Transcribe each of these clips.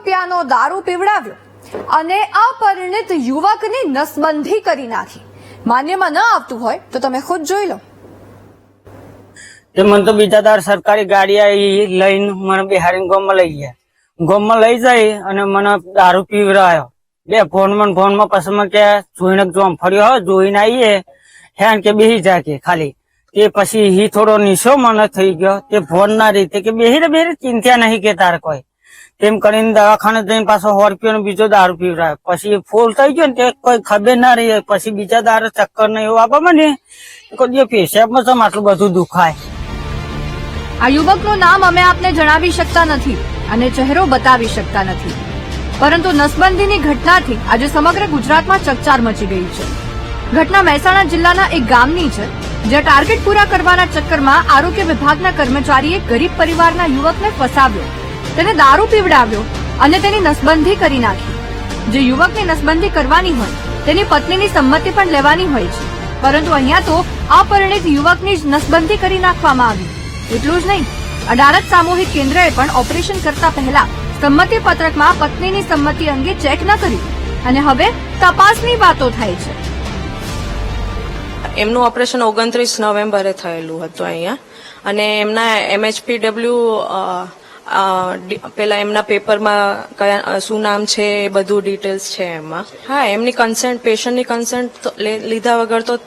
રૂપિયાનો દારૂ પીવડાવ્યો અને અપરિણિત યુવકની નસબંધી કરી નાખી. માન્યમાં ન આવતું હોય તો તમે ખુદ જોઈ લો. મને તો બીજા દાર સરકારી ગાડી લઈને મને બિહારી ગોમમાં લઈ ગયા. ગોમમાં લઈ જઈ અને મને દારૂ પીવડાયો. બે ફોનમાં ફોનમાં પછી મેં કે જોઈને જોમ ફર્યો, હો, જોઈને આવીએ. હેન કે બેહી જા કે ખાલી. તે પછી હી થોડો નિશો મને થઈ ગયો. તે ફોન ના રીતે કે બેહી રે બેહી ચિંતા નહીં કે તાર કોઈ. તેમ કરીને દવાખાને જઈને પાછો સો બીજો દારૂ પીવડાયો. પછી ફૂલ થઈ ગયો ને તે કોઈ ખબર ના રહી પછી બીજા દારૂ ચક્કર ને એવું આપવામાં ને કોઈ પેશાબમાં તો આટલું બધું દુખાય. આ યુવકનું નામ અમે આપને જણાવી શકતા નથી અને ચહેરો બતાવી શકતા નથી. પરંતુ નસબંધીની ઘટનાથી આજે સમગ્ર ગુજરાતમાં ચકચાર મચી ગઈ છે. ઘટના મહેસાણા જિલ્લાના એક ગામની છે, જ્યાં ટાર્ગેટ પૂરા કરવાના ચક્કરમાં આરોગ્ય વિભાગના કર્મચારીએ ગરીબ પરિવારના યુવકને ફસાવ્યો. તેને દારૂ પીવડાવ્યો અને તેની નસબંધી કરી નાખી. જે યુવકની નસબંધી કરવાની હોય, તેની પત્નીની સંમતિ પણ લેવાની હોય છે. પરંતુ અહીંયા તો અપરિણિત યુવકની જ નસબંધી કરી નાખવામાં આવી. એટલું જ નહીં અડાલત સામૂહિક કેન્દ્રએ પણ ઓપરેશન કરતા પહેલા સંમતિ પત્રકમાં પત્નીની સંમતિ અંગે ચેક ન કર્યું. અને હવે તપાસની વાતો થાય છે. એમનું ઓપરેશન ઓગણત્રીસ નવેમ્બરે થયેલું હતું અહીંયા. અને એમના એમએચપીડબ્લ્યુ પેલા એમના પેપરમાં કયા શું નામ છે એ બધું ડિટેલ્સ છે એમાં. હા એમની કન્સેન્ટ પેશન્ટની કન્સન્ટ લીધા વગર તો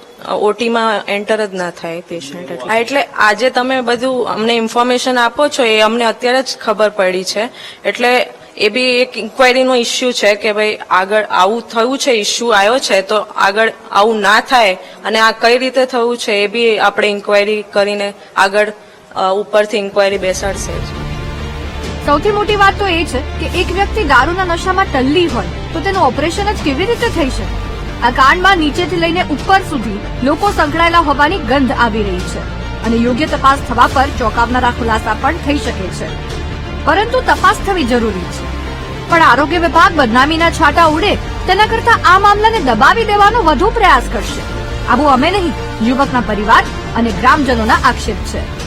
ઓટીમાં એન્ટર જ ના થાય પેશન્ટ હા, એટલે આજે તમે બધું અમને ઇન્ફોર્મેશન આપો છો એ અમને અત્યારે જ ખબર પડી છે. એટલે એ બી એક ઇન્ક્વાયરીનો ઇસ્યુ છે કે ભાઈ આગળ આવું થયું છે ઇસ્યુ આવ્યો છે તો આગળ આવું ના થાય અને આ કઈ રીતે થયું છે એ બી આપણે ઇન્ક્વાયરી કરીને આગળ ઉપરથી ઇન્ક્વાયરી બેસાડશે સૌથી મોટી વાત તો એ છે કે એક વ્યક્તિ દારૂના નશામાં ટલ્લી હોય, તો તેનું ઓપરેશન જ કેવી રીતે થઈ શકે? આ કાંડમાં નીચેથી લઈને ઉપર સુધી લોકો સંકળાયેલા હોવાની ગંધ આવી રહી છે અને યોગ્ય તપાસ થવા પર ચોંકાવનારા ખુલાસા પણ થઈ શકે છે. પરંતુ તપાસ થવી જરૂરી છે. પણ આરોગ્ય વિભાગ બદનામીના છાંટા ઉડે તેના કરતા આ મામલાને દબાવી દેવાનો વધુ પ્રયાસ કરશે. આવું અમે નહીં, યુવકના પરિવાર અને ગ્રામજનોના આક્ષેપ છે.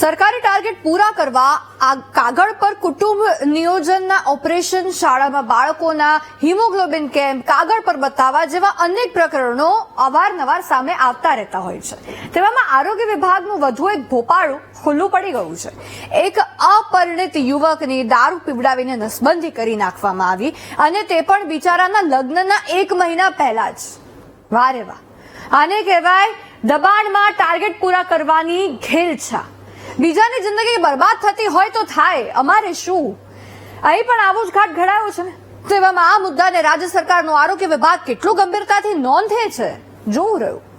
સરકારી ટાર્ગેટ પૂરા કરવા આ કાગળ પર કુટુંબ નિયોજનના ઓપરેશન શાળામાં બાળકોના હિમોગ્લોબિન કેમ્પ કાગળ પર બતાવવા જેવા અનેક પ્રકરણો અવારનવાર સામે આવતા રહેતા હોય છે. તેવામાં આરોગ્ય વિભાગનું વધુ એક ભોપાળું ખુલ્લું પડી ગયું છે. એક અપરિણિત યુવકની દારૂ પીવડાવીને નસબંધી કરી નાખવામાં આવી અને તે પણ બિચારાના લગ્નના એક મહિના પહેલા જ. વારે વાહ. આને કહેવાય દબાણમાં ટાર્ગેટ પૂરા કરવાની ઘેલછા. બીજાની જિંદગી બરબાદ થતી હોય તો થાય. અમારે શું? અહીં પણ આવો જ ઘાટ ઘડાયો છે ને? તેવામાં આ મુદ્દાને રાજ્ય સરકારનો આરોગ્ય વિભાગ કેટલું ગંભીરતાથી નોંધે છે? જોવું રહ્યું.